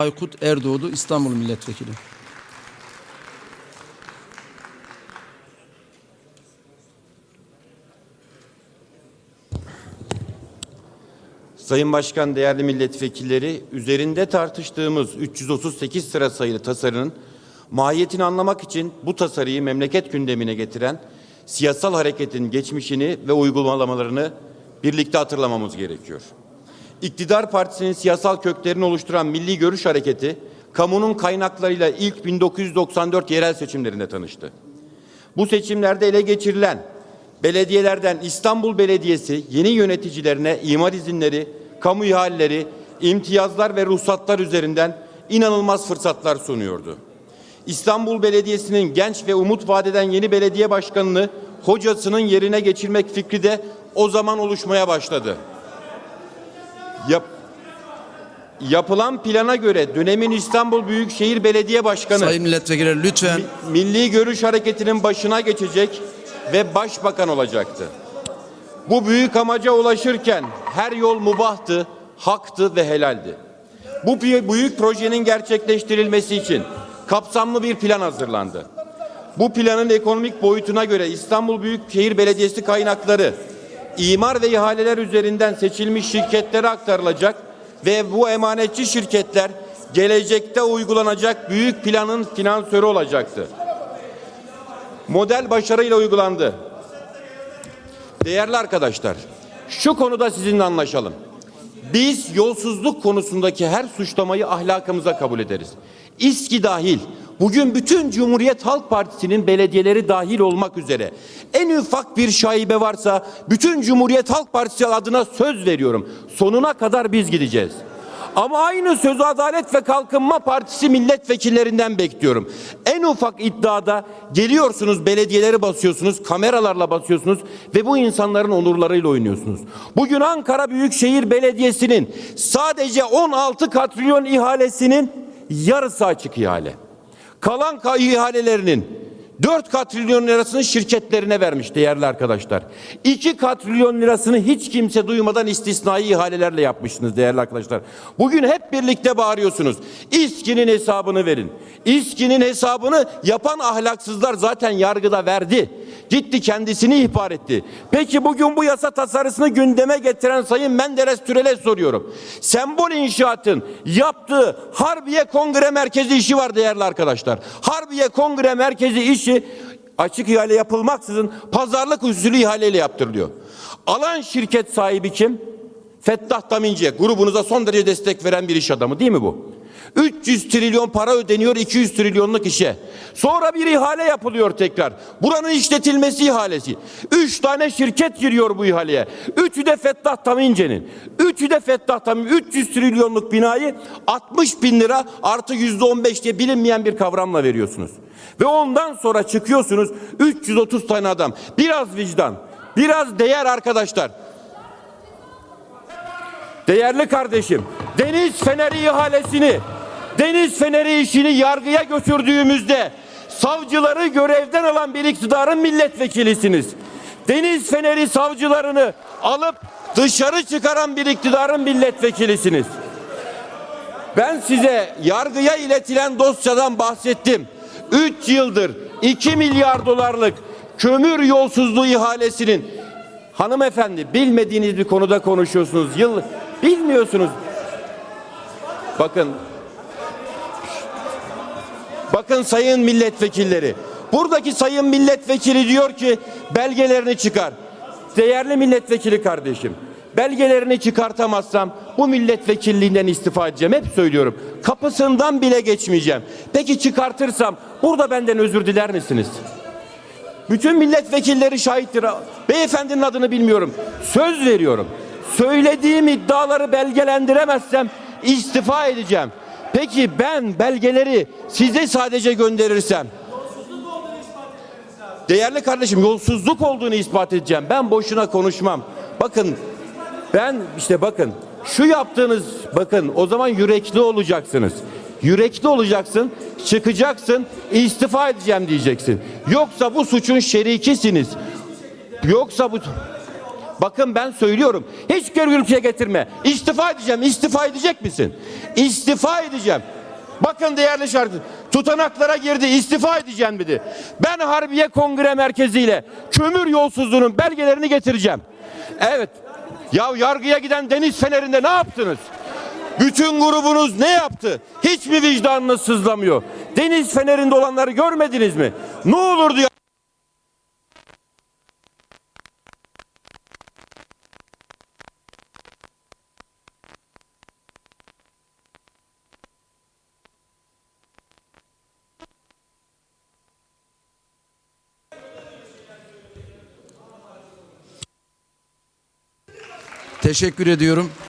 Aykut Erdoğdu İstanbul Milletvekili. Sayın Başkan, değerli milletvekilleri, üzerinde tartıştığımız 338 sıra sayılı tasarının mahiyetini anlamak için bu tasarıyı memleket gündemine getiren siyasal hareketin geçmişini ve uygulamalarını birlikte hatırlamamız gerekiyor. İktidar Partisi'nin siyasal köklerini oluşturan Milli Görüş Hareketi, kamunun kaynaklarıyla ilk 1994 yerel seçimlerinde tanıştı. Bu seçimlerde ele geçirilen belediyelerden İstanbul Belediyesi yeni yöneticilerine imar izinleri, kamu ihaleleri, imtiyazlar ve ruhsatlar üzerinden inanılmaz fırsatlar sunuyordu. İstanbul Belediyesi'nin genç ve umut vadeden yeni belediye başkanını hocasının yerine geçirmek fikri de o zaman oluşmaya başladı. Yap, yapılan plana göre dönemin İstanbul Büyükşehir Belediye Başkanı Sayın milletvekilleri lütfen Milli Görüş Hareketi'nin başına geçecek ve başbakan olacaktı. Bu büyük amaca ulaşırken her yol mubahtı, haktı ve helaldi. Bu büyük projenin gerçekleştirilmesi için kapsamlı bir plan hazırlandı. Bu planın ekonomik boyutuna göre İstanbul Büyükşehir Belediyesi kaynakları imar ve ihaleler üzerinden seçilmiş şirketlere aktarılacak ve bu emanetçi şirketler gelecekte uygulanacak büyük planın finansörü olacaktı. Model başarıyla uygulandı. Değerli arkadaşlar, şu konuda sizinle anlaşalım. Biz yolsuzluk konusundaki her suçlamayı ahlakımıza kabul ederiz. İSKİ dahil, bugün bütün Cumhuriyet Halk Partisi'nin belediyeleri dahil olmak üzere en ufak bir şaibe varsa bütün Cumhuriyet Halk Partisi adına söz veriyorum. Sonuna kadar biz gideceğiz. Ama aynı sözü Adalet ve Kalkınma Partisi milletvekillerinden bekliyorum. En ufak iddiada geliyorsunuz belediyeleri basıyorsunuz, kameralarla basıyorsunuz ve bu insanların onurlarıyla oynuyorsunuz. Bugün Ankara Büyükşehir Belediyesi'nin sadece 16 katrilyon ihalesinin yarısı açık ihale. Kalan ka- ihalelerinin 4 katrilyon lirasını şirketlerine vermiş değerli arkadaşlar. 2 katrilyon lirasını hiç kimse duymadan istisnai ihalelerle yapmışsınız değerli arkadaşlar. Bugün hep birlikte bağırıyorsunuz. İSKİ'nin hesabını verin. İSKİ'nin hesabını yapan ahlaksızlar zaten yargıda verdi. Gitti kendisini ihbar etti. Peki bugün bu yasa tasarısını gündeme getiren Sayın Menderes Türel'e soruyorum. Sembol İnşaat'ın yaptığı Harbiye Kongre Merkezi işi var değerli arkadaşlar. Harbiye Kongre Merkezi işi açık ihale yapılmaksızın pazarlık usulü ihaleyle yaptırılıyor. Alan şirket sahibi kim? Fettah Taminci grubunuza son derece destek veren bir iş adamı değil mi bu? 300 trilyon para ödeniyor 200 trilyonluk işe. Sonra bir ihale yapılıyor tekrar. Buranın işletilmesi ihalesi. 3 tane şirket giriyor bu ihaleye. Üçü de Fettah Tamince'nin. Üçü de Fettah Tamin. 300 trilyonluk binayı 60 bin lira artı yüzde 15 diye bilinmeyen bir kavramla veriyorsunuz. Ve ondan sonra çıkıyorsunuz 330 tane adam. Biraz vicdan, biraz değer arkadaşlar. Değerli kardeşim, Deniz Feneri ihalesini, Deniz Feneri işini yargıya götürdüğümüzde savcıları görevden alan bir iktidarın milletvekilisiniz. Deniz Feneri savcılarını alıp dışarı çıkaran bir iktidarın milletvekilisiniz. Ben size yargıya iletilen dosyadan bahsettim. 3 yıldır 2 milyar dolarlık kömür yolsuzluğu ihalesinin hanımefendi bilmediğiniz bir konuda konuşuyorsunuz. Yıl bilmiyorsunuz. Bakın Bakın sayın milletvekilleri. Buradaki sayın milletvekili diyor ki belgelerini çıkar. Değerli milletvekili kardeşim. Belgelerini çıkartamazsam bu milletvekilliğinden istifa edeceğim. Hep söylüyorum. Kapısından bile geçmeyeceğim. Peki çıkartırsam burada benden özür diler misiniz? Bütün milletvekilleri şahittir. Beyefendinin adını bilmiyorum. Söz veriyorum. Söylediğim iddiaları belgelendiremezsem istifa edeceğim. Peki ben belgeleri size sadece gönderirsem Değerli kardeşim yolsuzluk olduğunu ispat edeceğim. Ben boşuna konuşmam. Bakın ben işte bakın şu yaptığınız bakın o zaman yürekli olacaksınız. Yürekli olacaksın, çıkacaksın, istifa edeceğim diyeceksin. Yoksa bu suçun şerikisiniz. Yoksa bu Bakın ben söylüyorum. Hiç görgülüye getirme. İstifa edeceğim. İstifa edecek misin? İstifa edeceğim. Bakın değerli şarkı. Tutanaklara girdi. istifa edeceğim dedi. Ben Harbiye Kongre Merkezi ile kömür yolsuzluğunun belgelerini getireceğim. Evet. Ya yargıya giden deniz fenerinde ne yaptınız? Bütün grubunuz ne yaptı? Hiç mi vicdanınız sızlamıyor? Deniz fenerinde olanları görmediniz mi? Ne olurdu ya? Teşekkür ediyorum.